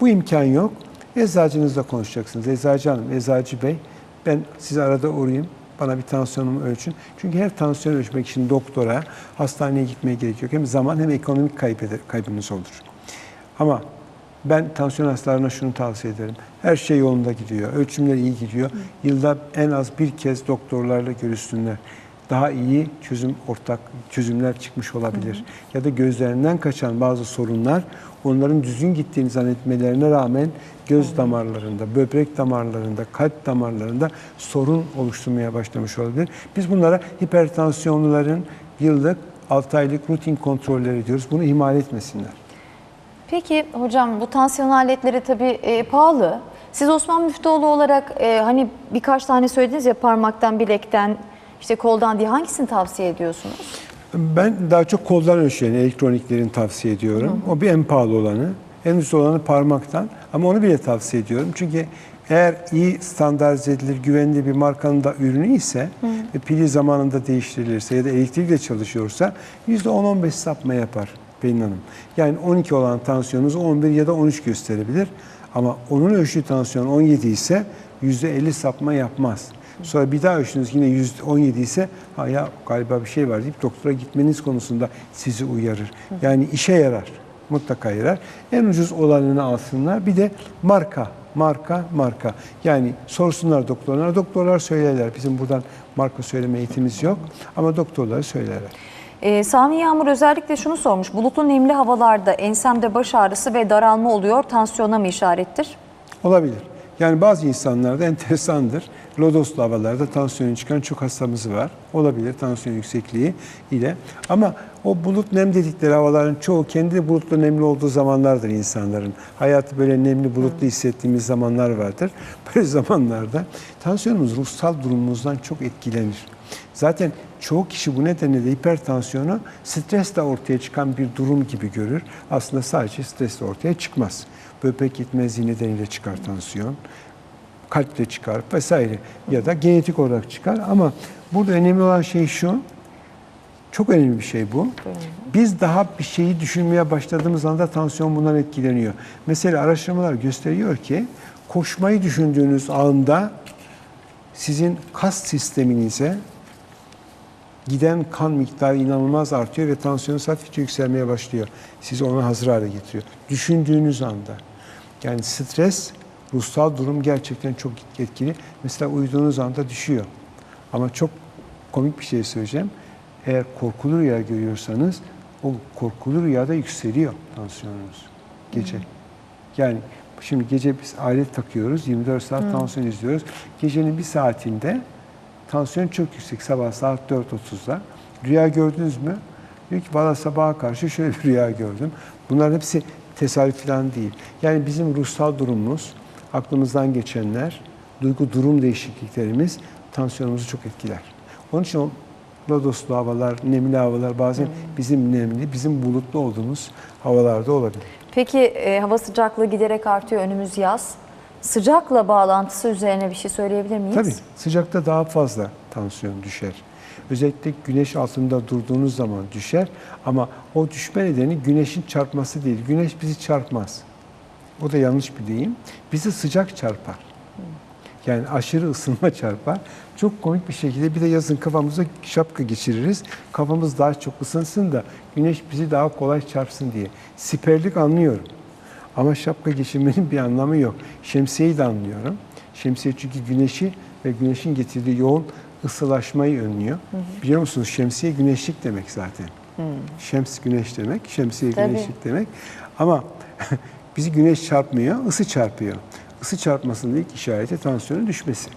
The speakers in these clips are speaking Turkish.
Bu imkan yok. Eczacınızla konuşacaksınız. Eczacı hanım, eczacı bey ben size arada uğrayayım. Bana bir tansiyonumu ölçün. Çünkü her tansiyon ölçmek için doktora, hastaneye gitmeye gerek yok. Hem zaman hem ekonomik kaybeder, kaybınız olur. Ama ben tansiyon hastalarına şunu tavsiye ederim. Her şey yolunda gidiyor. Ölçümler iyi gidiyor. Yılda en az bir kez doktorlarla görüşsünler. Daha iyi çözüm ortak çözümler çıkmış olabilir. Ya da gözlerinden kaçan bazı sorunlar onların düzgün gittiğini zannetmelerine rağmen göz damarlarında, böbrek damarlarında, kalp damarlarında sorun oluşturmaya başlamış olabilir. Biz bunlara hipertansiyonluların yıllık 6 aylık rutin kontrolleri diyoruz. Bunu ihmal etmesinler. Peki hocam bu tansiyon aletleri tabii e, pahalı. Siz Osman Müftüoğlu olarak e, hani birkaç tane söylediniz ya parmaktan, bilekten, işte koldan diye hangisini tavsiye ediyorsunuz? Ben daha çok koldan ölçülen elektroniklerin tavsiye ediyorum. O bir en pahalı olanı. En ucuz olanı parmaktan. Ama onu bile tavsiye ediyorum. Çünkü eğer iyi standartize edilir, güvenli bir markanın da ürünü ise ve pili zamanında değiştirilirse ya da elektrikle çalışıyorsa %10-15 sapma yapar Pelin Hanım. Yani 12 olan tansiyonunuz 11 ya da 13 gösterebilir. Ama onun ölçtüğü tansiyon 17 ise %50 sapma yapmaz. Sonra bir daha ölçtünüz yine %17 ise ha ya galiba bir şey var deyip doktora gitmeniz konusunda sizi uyarır. Yani işe yarar. Mutlaka yarar. En ucuz olanını alsınlar. Bir de marka, marka, marka. Yani sorsunlar doktorlara. Doktorlar söylerler. Bizim buradan marka söyleme eğitimimiz yok. Ama doktorlar söylerler. E, Sami Yağmur özellikle şunu sormuş. Bulutlu nemli havalarda ensemde baş ağrısı ve daralma oluyor. Tansiyona mı işarettir? Olabilir. Yani bazı insanlarda enteresandır. Lodoslu havalarda tansiyonu çıkan çok hastamız var. Olabilir tansiyon yüksekliği ile. Ama o bulut nem dedikleri havaların çoğu kendi bulutlu nemli olduğu zamanlardır insanların. Hayatı böyle nemli bulutlu hissettiğimiz zamanlar vardır. Böyle zamanlarda tansiyonumuz ruhsal durumumuzdan çok etkilenir. Zaten çoğu kişi bu nedenle de hipertansiyonu stresle ortaya çıkan bir durum gibi görür. Aslında sadece stresle ortaya çıkmaz. Böbrek yetmezliği nedeniyle çıkar tansiyon. Kalple çıkar vesaire ya da genetik olarak çıkar ama burada önemli olan şey şu. Çok önemli bir şey bu. Biz daha bir şeyi düşünmeye başladığımız anda tansiyon bundan etkileniyor. Mesela araştırmalar gösteriyor ki koşmayı düşündüğünüz anda sizin kas sisteminize giden kan miktarı inanılmaz artıyor ve tansiyonunuz hafifçe yükselmeye başlıyor. Sizi ona hazır hale getiriyor. Düşündüğünüz anda. Yani stres, ruhsal durum gerçekten çok etkili. Mesela uyuduğunuz anda düşüyor. Ama çok komik bir şey söyleyeceğim. Eğer korkulu rüya görüyorsanız o korkulu rüyada yükseliyor tansiyonunuz gece. Yani şimdi gece biz alet takıyoruz, 24 saat tansiyon izliyoruz. Gecenin bir saatinde tansiyon çok yüksek sabah saat 4.30'da. Rüya gördünüz mü? Diyor ki valla sabaha karşı şöyle bir rüya gördüm. Bunların hepsi tesadüf falan değil. Yani bizim ruhsal durumumuz, aklımızdan geçenler, duygu durum değişikliklerimiz tansiyonumuzu çok etkiler. Onun için o lodoslu havalar, nemli havalar bazen bizim nemli, bizim bulutlu olduğumuz havalarda olabilir. Peki e, hava sıcaklığı giderek artıyor önümüz yaz. Sıcakla bağlantısı üzerine bir şey söyleyebilir miyiz? Tabii sıcakta daha fazla tansiyon düşer. Özellikle güneş altında durduğunuz zaman düşer ama o düşme nedeni güneşin çarpması değil. Güneş bizi çarpmaz. O da yanlış bir deyim. Bizi sıcak çarpar. Yani aşırı ısınma çarpar. Çok komik bir şekilde bir de yazın kafamıza şapka geçiririz. Kafamız daha çok ısınsın da güneş bizi daha kolay çarpsın diye. Siperlik anlıyorum. Ama şapka geçirmenin bir anlamı yok. Şemsiyeyi de anlıyorum. Şemsiye çünkü güneşi ve güneşin getirdiği yoğun ısılaşmayı önlüyor. Biliyor musunuz şemsiye güneşlik demek zaten. Şems güneş demek, şemsiye Tabii. güneşlik demek. Ama bizi güneş çarpmıyor, ısı çarpıyor. Isı çarpmasının ilk işareti tansiyonun düşmesi.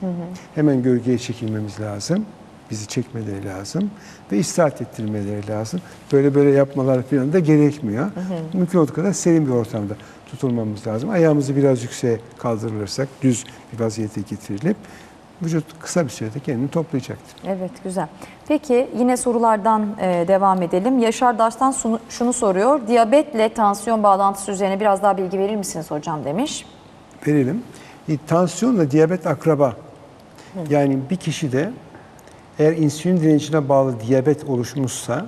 Hemen gölgeye çekilmemiz lazım. Bizi çekmeleri lazım ve istirahat ettirmeleri lazım. Böyle böyle yapmalar falan da gerekmiyor. Mümkün olduğu kadar serin bir ortamda tutulmamız lazım. Ayağımızı biraz yükseğe kaldırılırsak, düz bir vaziyete getirilip vücut kısa bir sürede kendini toplayacaktır. Evet güzel. Peki yine sorulardan e, devam edelim. Yaşar Daş'tan şunu, şunu soruyor. Diyabetle tansiyon bağlantısı üzerine biraz daha bilgi verir misiniz hocam demiş. verelim. E, tansiyonla diyabet akraba. Yani bir kişide eğer insülin direncine bağlı diyabet oluşmuşsa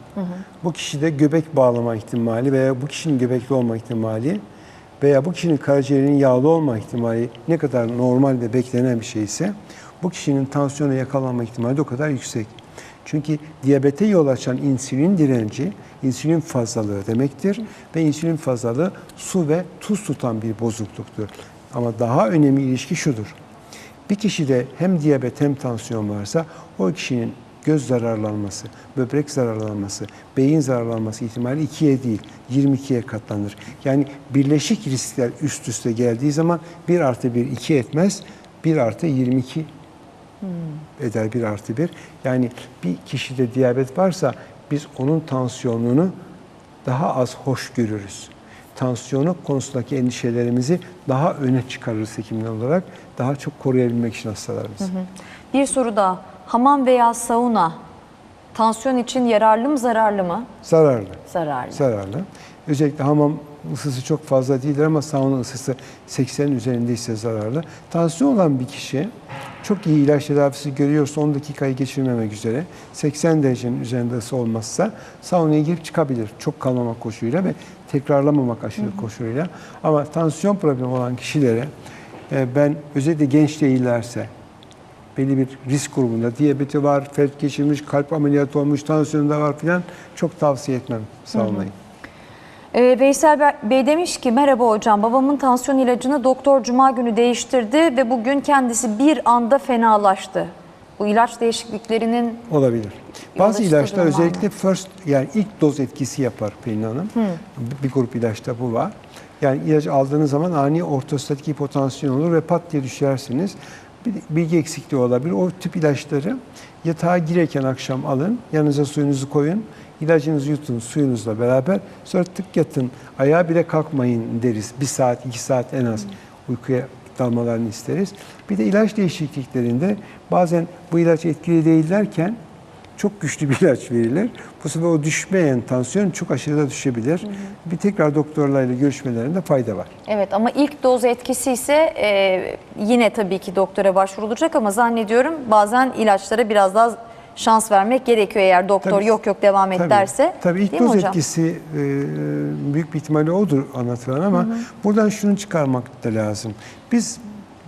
bu kişide göbek bağlama ihtimali veya bu kişinin göbekli olma ihtimali veya bu kişinin karaciğerinin yağlı olma ihtimali ne kadar normal ve beklenen bir şeyse bu kişinin tansiyona yakalanma ihtimali de o kadar yüksek. Çünkü diyabete yol açan insülin direnci, insülin fazlalığı demektir ve insülin fazlalığı su ve tuz tutan bir bozukluktur. Ama daha önemli ilişki şudur. Bir kişide hem diyabet hem tansiyon varsa o kişinin göz zararlanması, böbrek zararlanması, beyin zararlanması ihtimali 2'ye değil 22'ye katlanır. Yani birleşik riskler üst üste geldiği zaman 1 artı 1 2 etmez, 1 artı 22 eder 1 artı 1. Yani bir kişide diyabet varsa biz onun tansiyonunu daha az hoş görürüz. Tansiyonu konusundaki endişelerimizi daha öne çıkarırız hekimler olarak. Daha çok koruyabilmek için hastalarımızı. Bir soru daha. Hamam veya sauna tansiyon için yararlı mı zararlı mı? Zararlı. Zararlı. Zararlı. Özellikle hamam ısısı çok fazla değildir ama sauna ısısı 80'in üzerindeyse zararlı. Tansiyon olan bir kişi çok iyi ilaç tedavisi görüyorsa 10 dakikayı geçirmemek üzere 80 derecenin üzerinde ısı olmazsa saunaya girip çıkabilir. Çok kalmamak koşuluyla ve tekrarlamamak aşırı koşuluyla. Ama tansiyon problemi olan kişilere e, ben özellikle genç değillerse belli bir risk grubunda diyabeti var, felç geçirmiş, kalp ameliyatı olmuş, tansiyonu da var filan çok tavsiye etmem saunayı. Ee, Veysel Be- Bey demiş ki merhaba hocam babamın tansiyon ilacını doktor cuma günü değiştirdi ve bugün kendisi bir anda fenalaştı. Bu ilaç değişikliklerinin Olabilir. Bazı ilaçlar var mı? özellikle first yani ilk doz etkisi yapar Pelin Hanım. Bir- Bir grup ilaçta bu var. Yani ilacı aldığınız zaman ani ortostatik hipotansiyon olur ve pat diye düşersiniz. Bir bilgi eksikliği olabilir. O tip ilaçları yatağa girerken akşam alın, yanınıza suyunuzu koyun, ilacınızı yutun suyunuzla beraber. Sonra tık yatın, ayağa bile kalkmayın deriz. Bir saat, iki saat en az uykuya dalmalarını isteriz. Bir de ilaç değişikliklerinde bazen bu ilaç etkili değil derken çok güçlü bir ilaç verilir. Bu sefer o düşmeyen tansiyon çok aşırı da düşebilir. Bir tekrar doktorlarla görüşmelerinde fayda var. evet ama ilk doz etkisi ise e, yine tabii ki doktora başvurulacak ama zannediyorum bazen ilaçlara biraz daha şans vermek gerekiyor eğer doktor Tabii. yok yok devam et Tabii, derse. Tabii ilk doz etkisi e, büyük bir ihtimalle odur anlatılan ama buradan şunu çıkarmak da lazım. Biz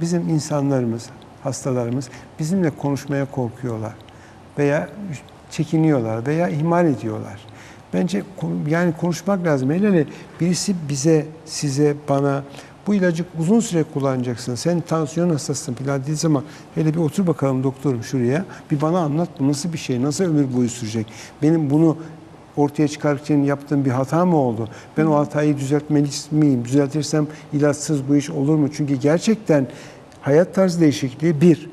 bizim insanlarımız, hastalarımız bizimle konuşmaya korkuyorlar veya çekiniyorlar veya ihmal ediyorlar. Bence yani konuşmak lazım. Hele birisi bize, size, bana bu ilacı uzun süre kullanacaksın. Sen tansiyon hastasısın falan dediği zaman hele bir otur bakalım doktorum şuraya. Bir bana anlat bu nasıl bir şey, nasıl ömür boyu sürecek? Benim bunu ortaya çıkarırken yaptığım bir hata mı oldu? Ben o hatayı düzeltmeli miyim? Düzeltirsem ilaçsız bu iş olur mu? Çünkü gerçekten hayat tarzı değişikliği bir,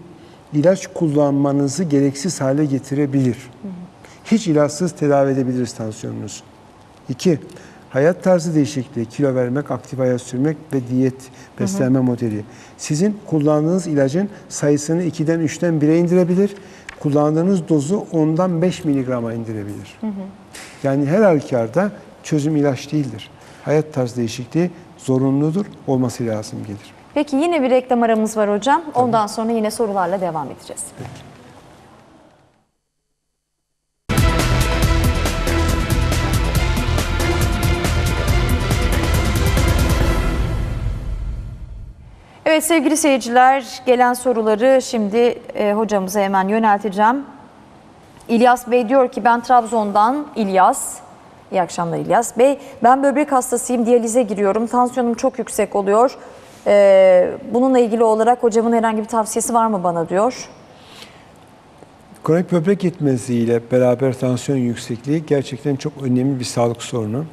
ilaç kullanmanızı gereksiz hale getirebilir. Hiç ilaçsız tedavi edebiliriz tansiyonunuzu. İki, hayat tarzı değişikliği, kilo vermek, aktif hayat sürmek ve diyet, beslenme modeli. Sizin kullandığınız ilacın sayısını 2'den 3'ten 1'e indirebilir. Kullandığınız dozu 10'dan 5 miligrama indirebilir. Yani her halükarda çözüm ilaç değildir. Hayat tarzı değişikliği zorunludur, olması lazım gelir. Peki yine bir reklam aramız var hocam. Ondan sonra yine sorularla devam edeceğiz. Evet sevgili seyirciler gelen soruları şimdi e, hocamıza hemen yönelteceğim. İlyas Bey diyor ki ben Trabzon'dan İlyas. İyi akşamlar İlyas Bey. Ben böbrek hastasıyım, diyalize giriyorum. Tansiyonum çok yüksek oluyor. Ee, bununla ilgili olarak hocamın herhangi bir tavsiyesi var mı bana diyor. Kronik böbrek yetmezliği ile beraber tansiyon yüksekliği gerçekten çok önemli bir sağlık sorunu.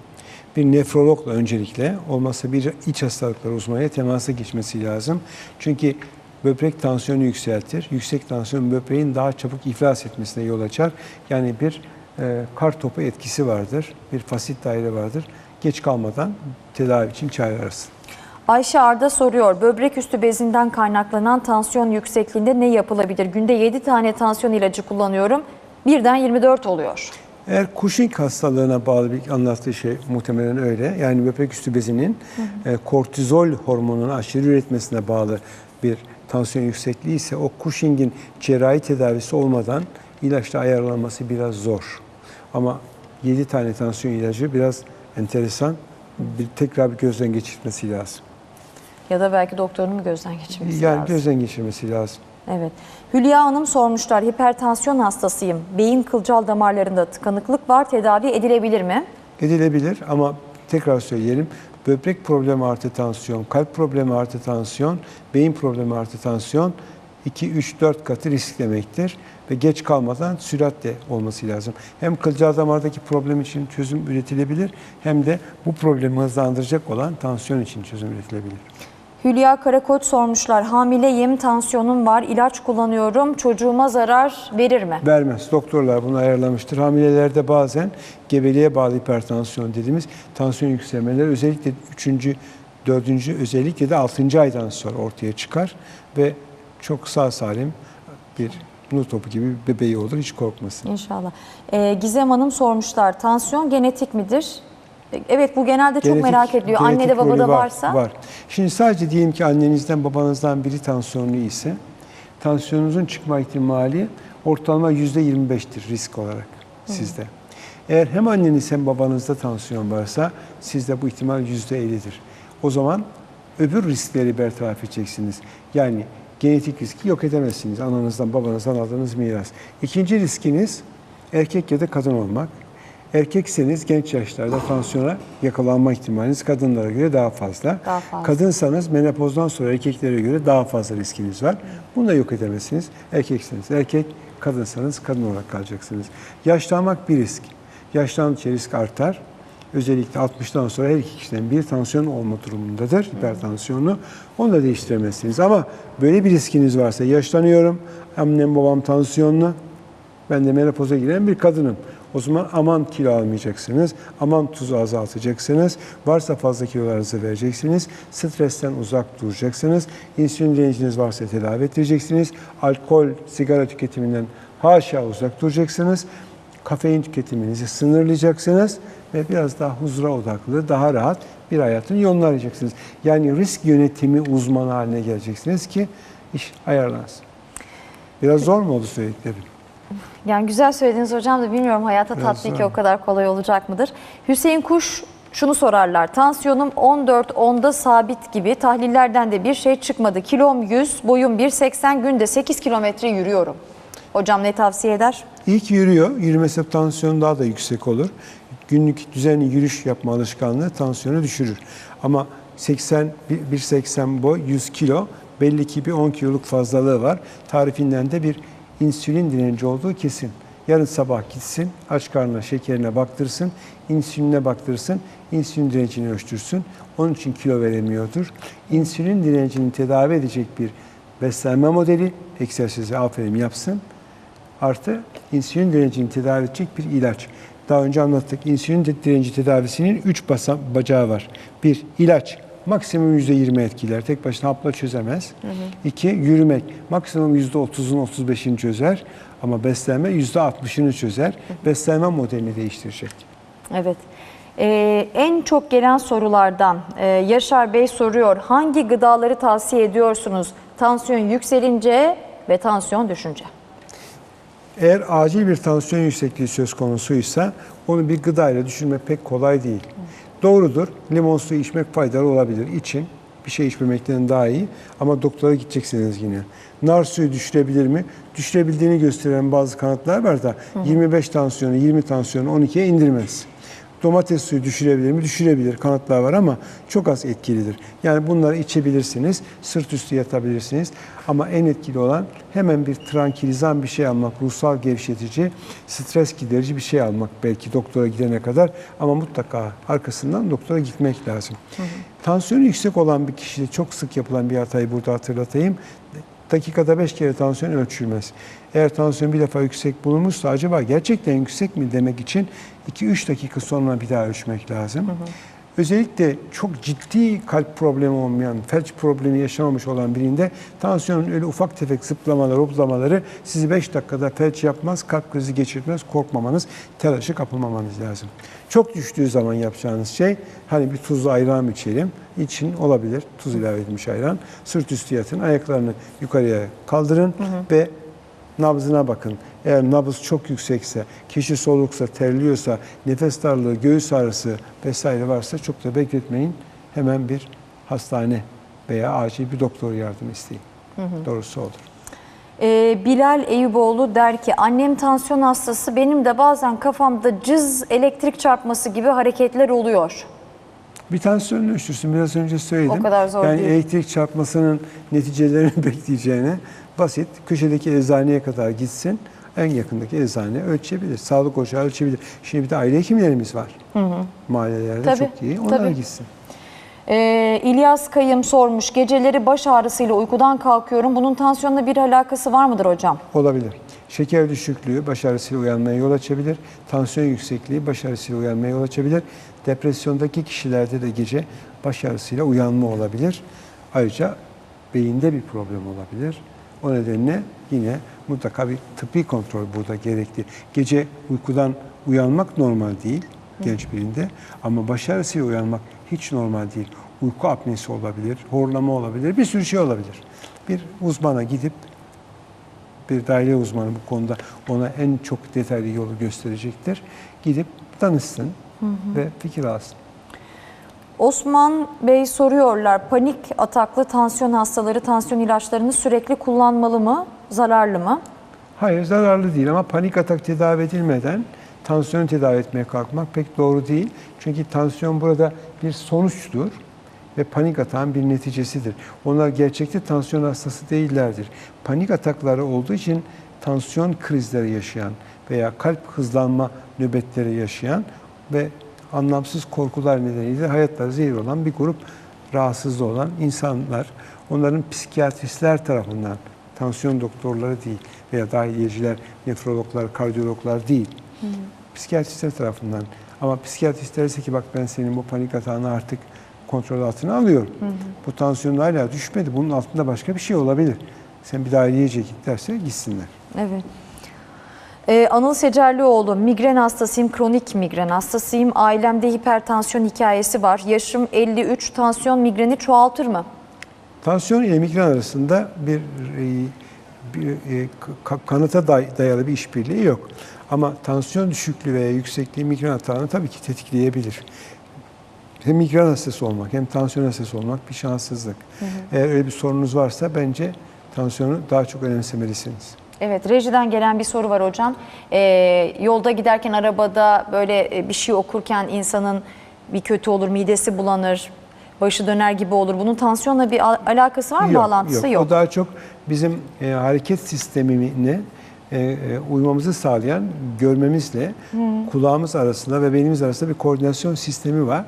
Bir nefrologla öncelikle olmazsa bir iç hastalıklar uzmanıyla temasa geçmesi lazım. Çünkü böbrek tansiyonu yükseltir. Yüksek tansiyon böbreğin daha çabuk iflas etmesine yol açar. Yani bir e, kar topu etkisi vardır. Bir fasit daire vardır. Geç kalmadan tedavi için çağırırsın. Ayşe Arda soruyor. Böbrek üstü bezinden kaynaklanan tansiyon yüksekliğinde ne yapılabilir? Günde 7 tane tansiyon ilacı kullanıyorum. Birden 24 oluyor. Eğer Cushing hastalığına bağlı bir anlattığı şey muhtemelen öyle. Yani böbrek üstü bezinin e, kortizol hormonunu aşırı üretmesine bağlı bir tansiyon yüksekliği ise o Cushing'in cerrahi tedavisi olmadan ilaçla ayarlanması biraz zor. Ama 7 tane tansiyon ilacı biraz enteresan bir tekrar bir gözden geçirmesi lazım. Ya da belki doktorun mu gözden geçirmesi Yani lazım? gözden geçirmesi lazım. Evet. Hülya Hanım sormuşlar. Hipertansiyon hastasıyım. Beyin kılcal damarlarında tıkanıklık var. Tedavi edilebilir mi? Edilebilir ama tekrar söyleyelim. Böbrek problemi artı tansiyon, kalp problemi artı tansiyon, beyin problemi artı tansiyon 2, 3, 4 katı risk demektir. Ve geç kalmadan süratle olması lazım. Hem kılcal damardaki problem için çözüm üretilebilir hem de bu problemi hızlandıracak olan tansiyon için çözüm üretilebilir. Hülya Karakoç sormuşlar. Hamileyim, tansiyonum var, ilaç kullanıyorum. Çocuğuma zarar verir mi? Vermez. Doktorlar bunu ayarlamıştır. Hamilelerde bazen gebeliğe bağlı hipertansiyon dediğimiz tansiyon yükselmeleri özellikle 3. 4. özellikle de 6. aydan sonra ortaya çıkar ve çok sağ salim bir nur topu gibi bir bebeği olur. Hiç korkmasın. İnşallah. Ee, Gizem Hanım sormuşlar. Tansiyon genetik midir? Evet bu genelde çok Genetik- merak ediliyor. genetik Annede babada var, varsa. Var. Şimdi sadece diyelim ki annenizden babanızdan biri tansiyonlu ise tansiyonunuzun çıkma ihtimali ortalama %25'tir risk olarak sizde. Eğer hem anneniz hem babanızda tansiyon varsa sizde bu ihtimal %50'dir. O zaman öbür riskleri bertaraf edeceksiniz. Yani genetik riski yok edemezsiniz. Ananızdan babanızdan aldığınız miras. İkinci riskiniz erkek ya da kadın olmak. Erkekseniz genç yaşlarda tansiyona yakalanma ihtimaliniz kadınlara göre daha fazla. Daha fazla. Kadınsanız menopozdan sonra erkeklere göre daha fazla riskiniz var. Bunu da yok edemezsiniz. Erkekseniz erkek, kadınsanız kadın olarak kalacaksınız. Yaşlanmak bir risk. Yaşlandıkça risk artar. Özellikle 60'tan sonra her iki kişiden bir tansiyon olma durumundadır, hipertansiyonu. Onu da değiştiremezsiniz. Ama böyle bir riskiniz varsa yaşlanıyorum, annem babam tansiyonlu, ben de menopoza giren bir kadınım. O zaman aman kilo almayacaksınız, aman tuzu azaltacaksınız, varsa fazla kilolarınızı vereceksiniz, stresten uzak duracaksınız, insülin direnciniz varsa tedavi ettireceksiniz, alkol, sigara tüketiminden haşa uzak duracaksınız, kafein tüketiminizi sınırlayacaksınız ve biraz daha huzura odaklı, daha rahat bir hayatın yolunu arayacaksınız. Yani risk yönetimi uzmanı haline geleceksiniz ki iş ayarlansın. Biraz zor mu oldu söylediklerim? Yani güzel söylediniz hocam da bilmiyorum hayata tatbiki o kadar kolay olacak mıdır? Hüseyin Kuş şunu sorarlar. Tansiyonum 14-10'da sabit gibi tahlillerden de bir şey çıkmadı. Kilom 100, boyum 1.80 günde 8 kilometre yürüyorum. Hocam ne tavsiye eder? İyi ki yürüyor. Yürümese tansiyon daha da yüksek olur. Günlük düzenli yürüyüş yapma alışkanlığı tansiyonu düşürür. Ama 80 bir- 1.80 boy 100 kilo belli ki bir 10 kiloluk fazlalığı var. Tarifinden de bir insülin direnci olduğu kesin. Yarın sabah gitsin, aç karnına şekerine baktırsın, insüline baktırsın, insülin direncini ölçtürsün. Onun için kilo veremiyordur. İnsülin direncini tedavi edecek bir beslenme modeli, egzersizi aferin yapsın. Artı insülin direncini tedavi edecek bir ilaç. Daha önce anlattık. İnsülin direnci tedavisinin 3 basam bacağı var. Bir, ilaç. Maksimum %20 etkiler. Tek başına hapla çözemez. İki, yürümek. Maksimum %30'un 35'ini çözer. Ama beslenme %60'ını çözer. Beslenme modelini değiştirecek. Evet. Ee, en çok gelen sorulardan e, Yaşar Bey soruyor. Hangi gıdaları tavsiye ediyorsunuz? Tansiyon yükselince ve tansiyon düşünce. Eğer acil bir tansiyon yüksekliği söz konusuysa onu bir gıdayla düşürmek pek kolay değil. Doğrudur. Limon suyu içmek faydalı olabilir. İçin. Bir şey içmemekten daha iyi. Ama doktora gideceksiniz yine. Nar suyu düşürebilir mi? Düşürebildiğini gösteren bazı kanıtlar var da 25 tansiyonu 20 tansiyonu 12'ye indirmez. Domates suyu düşürebilir mi? Düşürebilir. Kanıtlar var ama çok az etkilidir. Yani bunları içebilirsiniz. Sırt üstü yatabilirsiniz. Ama en etkili olan hemen bir trankilizan bir şey almak, ruhsal gevşetici, stres giderici bir şey almak belki doktora gidene kadar. Ama mutlaka arkasından doktora gitmek lazım. Tansiyonu yüksek olan bir kişide çok sık yapılan bir hatayı burada hatırlatayım. Dakikada 5 kere tansiyon ölçülmez. Eğer tansiyon bir defa yüksek bulunmuşsa acaba gerçekten yüksek mi demek için 2-3 dakika sonra bir daha ölçmek lazım. Özellikle çok ciddi kalp problemi olmayan, felç problemi yaşamamış olan birinde tansiyonun öyle ufak tefek zıplamaları, hoplamaları sizi 5 dakikada felç yapmaz, kalp krizi geçirmez, korkmamanız, telaşı kapılmamanız lazım. Çok düştüğü zaman yapacağınız şey hani bir tuzlu ayran içelim. için olabilir. Tuz ilave edilmiş ayran. Sırt üstü yatın. Ayaklarını yukarıya kaldırın ve nabzına bakın. Eğer nabız çok yüksekse, kişi soluksa, terliyorsa, nefes darlığı, göğüs ağrısı vesaire varsa çok da bekletmeyin. Hemen bir hastane veya acil bir doktor yardım isteyin. Doğrusu olur. Ee, Bilal Eyüboğlu der ki annem tansiyon hastası benim de bazen kafamda cız elektrik çarpması gibi hareketler oluyor. Bir tansiyon ölçüsün biraz önce söyledim. O kadar zor yani değil. elektrik çarpmasının neticelerini bekleyeceğine basit köşedeki eczaneye kadar gitsin. En yakındaki eczane ölçebilir. Sağlık ocağı ölçebilir. Şimdi bir de aile hekimlerimiz var. Mahallelerde Tabii, çok iyi. Onlar tabii. gitsin. Ee, İlyas Kayım sormuş geceleri baş ağrısıyla uykudan kalkıyorum. Bunun tansiyonla bir alakası var mıdır hocam? Olabilir. Şeker düşüklüğü baş ağrısıyla uyanmaya yol açabilir. Tansiyon yüksekliği baş ağrısıyla uyanmaya yol açabilir. Depresyondaki kişilerde de gece baş ağrısıyla uyanma olabilir. Ayrıca beyinde bir problem olabilir. O nedenle yine mutlaka bir tıbbi kontrol burada gerekli. Gece uykudan uyanmak normal değil genç birinde ama baş ağrısıyla uyanmak hiç normal değil. Uyku apnesi olabilir, horlama olabilir, bir sürü şey olabilir. Bir uzmana gidip bir dahiliye uzmanı bu konuda ona en çok detaylı yolu gösterecektir. Gidip danışsın ve fikir alsın. Osman Bey soruyorlar panik ataklı tansiyon hastaları tansiyon ilaçlarını sürekli kullanmalı mı? Zararlı mı? Hayır zararlı değil ama panik atak tedavi edilmeden tansiyonu tedavi etmeye kalkmak pek doğru değil. Çünkü tansiyon burada bir sonuçtur ve panik atağın bir neticesidir. Onlar gerçekte tansiyon hastası değillerdir. Panik atakları olduğu için tansiyon krizleri yaşayan veya kalp hızlanma nöbetleri yaşayan ve anlamsız korkular nedeniyle hayatları zehir olan bir grup rahatsızlığı olan insanlar. Onların psikiyatristler tarafından, tansiyon doktorları değil veya dahiliyeciler, nefrologlar, kardiyologlar değil. Psikiyatristler tarafından. Ama psikiyatrist derse ki bak ben senin bu panik atağını artık kontrol altına alıyorum. Bu tansiyonun hala düşmedi. Bunun altında başka bir şey olabilir. Sen bir dahiliyeciye git derse gitsinler. Evet. Ee, Anıl Secerlioğlu, migren hastasıyım, kronik migren hastasıyım. Ailemde hipertansiyon hikayesi var. Yaşım 53, tansiyon migreni çoğaltır mı? Tansiyon ile migren arasında bir, e, bir e, ka- kanıta day- dayalı bir işbirliği yok. Ama tansiyon düşüklüğü veya yüksekliği migren atağını tabii ki tetikleyebilir. Hem migren hastası olmak hem tansiyon hastası olmak bir şanssızlık. Eğer öyle bir sorunuz varsa bence tansiyonu daha çok önemsemelisiniz. Evet, rejiden gelen bir soru var hocam. Ee, yolda giderken arabada böyle e, bir şey okurken insanın bir kötü olur, midesi bulanır, başı döner gibi olur. Bunun tansiyonla bir al- alakası var mı, bağlantısı yok. O daha çok bizim e, hareket sistemine e, e, uymamızı sağlayan görmemizle kulağımız arasında ve beynimiz arasında bir koordinasyon sistemi var.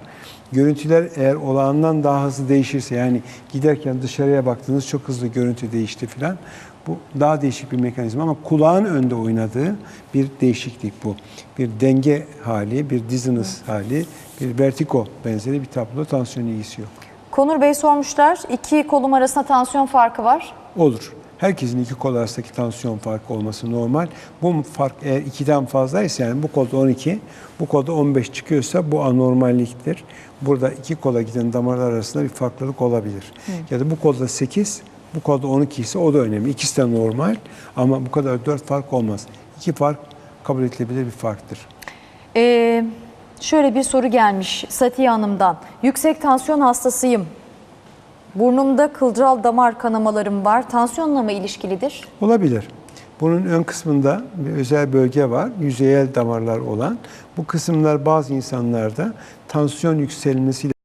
Görüntüler eğer olağandan daha hızlı değişirse yani giderken dışarıya baktığınız çok hızlı görüntü değişti filan bu daha değişik bir mekanizma ama kulağın önde oynadığı bir değişiklik bu. Bir denge hali, bir dizziness hali, bir vertigo benzeri bir tablo tansiyon ilgisi yok. Konur Bey sormuşlar, iki kolum arasında tansiyon farkı var. Olur. Herkesin iki kol arasındaki tansiyon farkı olması normal. Bu fark eğer 2'den fazlaysa yani bu kolda 12, bu kolda 15 çıkıyorsa bu anormalliktir. Burada iki kola giden damarlar arasında bir farklılık olabilir. Ya da bu kolda 8, bu kolda 12 ise o da önemli. İkisi de normal ama bu kadar 4 fark olmaz. İki fark kabul edilebilir bir farktır. Ee, şöyle bir soru gelmiş Satiye Hanım'dan. Yüksek tansiyon hastasıyım. Burnumda kılcal damar kanamalarım var. Tansiyonla mı ilişkilidir? Olabilir. Bunun ön kısmında bir özel bölge var, yüzeyel damarlar olan. Bu kısımlar bazı insanlarda tansiyon yükselmesiyle